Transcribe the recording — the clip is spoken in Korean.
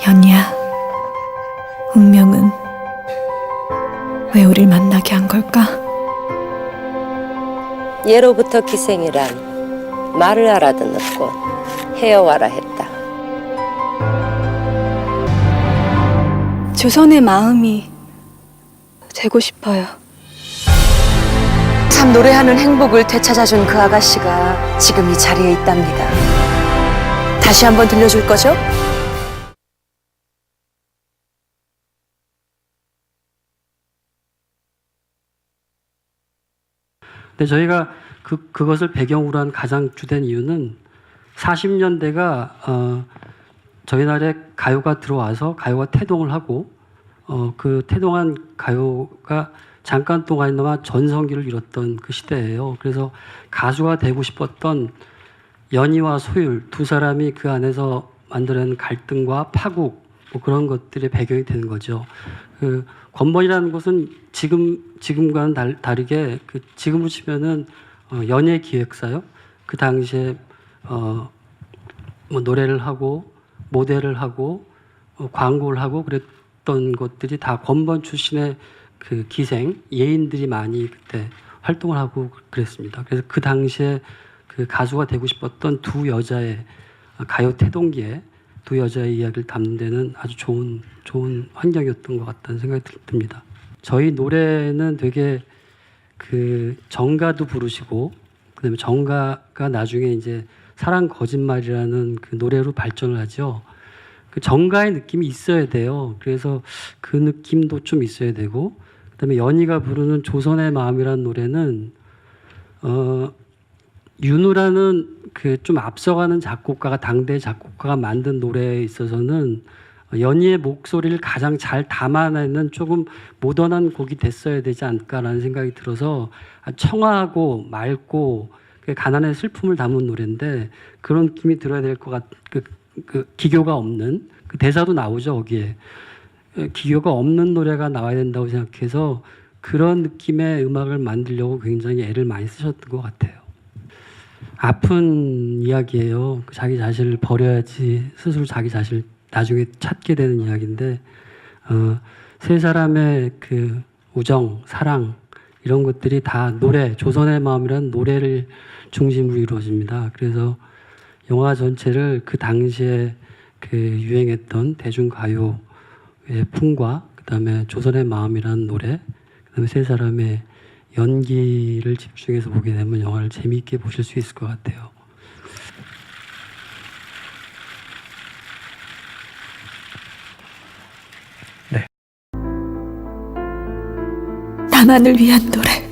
연희야, 운명은 왜 우릴 만나게 한 걸까? 예로부터 기생이란 말을 알아듣는 꽃 헤어와라 했다. 조선의 마음이 되고 싶어요. 참 노래하는 행복을 되찾아준 그 아가씨가 지금 이 자리에 있답니다. 다시 한번 들려줄 거죠? 저희가 그, 그것을 배경으로 한 가장 주된 이유는 40년대가 어, 저희 나라에 가요가 들어와서 가요가 태동을 하고 어, 그 태동한 가요가 잠깐 동안이나마 전성기를 이뤘던 그 시대예요. 그래서 가수가 되고 싶었던 연희와 소율 두 사람이 그 안에서 만들어낸 갈등과 파국 뭐 그런 것들의 배경이 되는 거죠. 그 권번이라는 곳은 지금 지금과는 달, 다르게 그 지금으로 치면은 어, 연예 기획사요. 그 당시에 어, 뭐 노래를 하고 모델을 하고 어, 광고를 하고 그랬던 것들이 다 권번 출신의 그 기생 예인들이 많이 그때 활동을 하고 그랬습니다. 그래서 그 당시에 그 가수가 되고 싶었던 두 여자의 가요 태동기에 두 여자의 이야기를 담는 데는 아주 좋은 좋은 환경이었던 것 같다는 생각이 들- 듭니다. 저희 노래는 되게 그 정가도 부르시고 그다음에 정가가 나중에 이제 사랑 거짓말이라는 그 노래로 발전을 하죠. 그 정가의 느낌이 있어야 돼요. 그래서 그 느낌도 좀 있어야 되고 그다음에 연희가 부르는 조선의 마음이라는 노래는 어 윤우라는 그 좀 앞서가는 작곡가가 당대 작곡가가 만든 노래에 있어서는 연희의 목소리를 가장 잘 담아내는 조금 모던한 곡이 됐어야 되지 않을까라는 생각이 들어서 청아하고 맑고 그 가난의 슬픔을 담은 노래인데 그런 느낌이 들어야 될 것 같, 그, 그 기교가 없는 그 대사도 나오죠 거기에 에, 기교가 없는 노래가 나와야 된다고 생각해서 그런 느낌의 음악을 만들려고 굉장히 애를 많이 쓰셨던 것 같아요. 아픈 이야기예요. 자기 자신을 버려야지 스스로 자기 자신을 나중에 찾게 되는 이야기인데 어, 세 사람의 그 우정, 사랑 이런 것들이 다 노래, 조선의 마음이라는 노래를 중심으로 이루어집니다. 그래서 영화 전체를 그 당시에 그 유행했던 대중가요의 풍과 그다음에 조선의 마음이라는 노래, 그다음에 세 사람의 연기를 집중해서 보게 되면 영화를 재미있게 보실 수 있을 것 같아요. 나만을 위한 노래.